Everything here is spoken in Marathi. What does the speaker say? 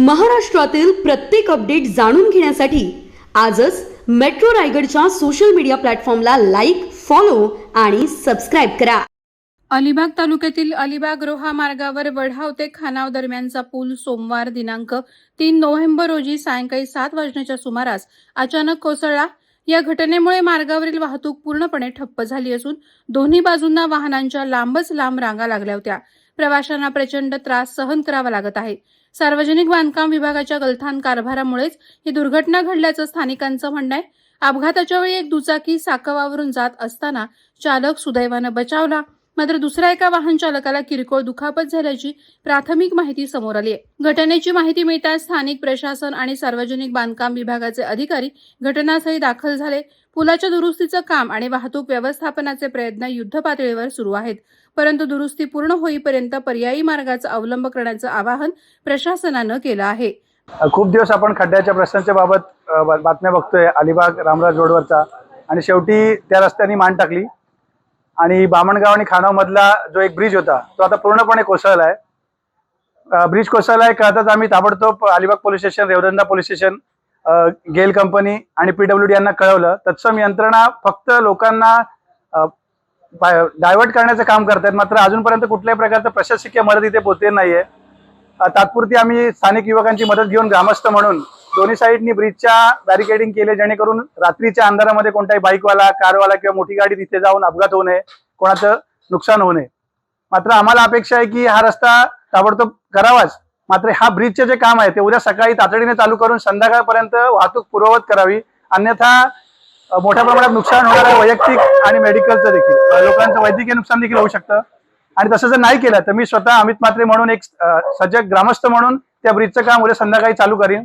महाराष्ट्रातील प्रत्येक अपडेट जाणून घेण्यासाठी आजच मेट्रो रायगडच्या सोशल मीडिया प्लॅटफॉर्मला लाईक फॉलो आणि सबस्क्राईब करा. अलिबाग तालुक्यातील अलिबाग रोहा मार्गावर वढाव ते खानाव दरम्यानचा पूल सोमवार दिनांक तीन नोव्हेंबर रोजी सायंकाळी सात वाजण्याच्या सुमारास अचानक कोसळला. या घटनेमुळे मार्गावरील वाहतूक पूर्णपणे ठप्प झाली असून दोन्ही बाजूंना वाहनांच्या लांबच लांब रांगा लागल्या होत्या. प्रवाशांना प्रचंड त्रास सहन करावा लागत आहे. सार्वजनिक बांधकाम विभागाच्या गलथान कारभारामुळेच ही दुर्घटना घडल्याचं स्थानिकांचं म्हणणं आहे. अपघाताच्या वेळी एक दुचाकी साकवावरून जात असताना चालक सुदैवानं बचावला. मात्र दुसऱ्या एका वाहन चालकाला किरकोळ दुखापत झाल्याची प्राथमिक माहिती समोर आली आहे. घटनेची माहिती मिळताच स्थानिक प्रशासन आणि सार्वजनिक बांधकाम विभागाचे अधिकारी घटनास्थळी दाखल झाले. पुलाच्या दुरुस्तीचं काम आणि वाहतूक व्यवस्थापनाचे प्रयत्न युद्धपातळीवर सुरू आहेत. परंतु दुरुस्ती पूर्ण होईपर्यंत पर्यायी मार्गाचा अवलंब करण्याचं आवाहन प्रशासनानं केलं आहे. खूप दिवस आपण खड्ड्याच्या प्रश्नाच्या बाबत बातम्या बघतोय. अलिबाग रामराज रोडवरचा. आणि शेवटी त्या रस्त्याने मान टाकली. आणि बामणगाव आणि खानाव मधला जो एक ब्रिज होता तो आता पूर्णपणे कोसळला आहे ब्रिज कोसळलाय कळताच आम्ही ताबडतोब Alibag police station Revdanda police station GAIL company आणि पीडब्ल्यूडी यांना कळवलं. तत्सम यंत्रणा फक्त लोकांना डायव्हर्ट करण्याचं काम करतायत मात्र अजूनपर्यंत कुठल्याही प्रकारचं प्रशासकीय मदत इथे पोहोचली नाहीये. तात्पुरती आम्ही स्थानिक युवकांची मदत घेऊन ग्रामस्थ म्हणून दोन्ही साईडनी ब्रिजच्या बॅरिकेडिंग केले जेणेकरून रात्रीच्या अंधारामध्ये कोणताही बाईकवाला कारवाला किंवा मोठी गाडी तिथे जाऊन अपघात होऊ नये कोणाचं नुकसान होऊ नये. मात्र आम्हाला अपेक्षा आहे की हा रस्ता ताबडतोब करावाच. मात्र हा ब्रिजचे जे काम आहे ते उद्या सकाळी तातडीने चालू करून संध्याकाळपर्यंत वाहतूक पूर्ववत करावी. अन्यथा मोठ्या प्रमाणात नुकसान होणार आहे वैयक्तिक आणि मेडिकलचं देखील. लोकांचं वैद्यकीय नुकसान देखील होऊ शकतं. आणि तसं जर नाही केलं तर मी स्वतः अमित मात्रे म्हणून एक सजग ग्रामस्थ म्हणून त्या ब्रिजचं काम उद्या संध्याकाळी चालू करीन.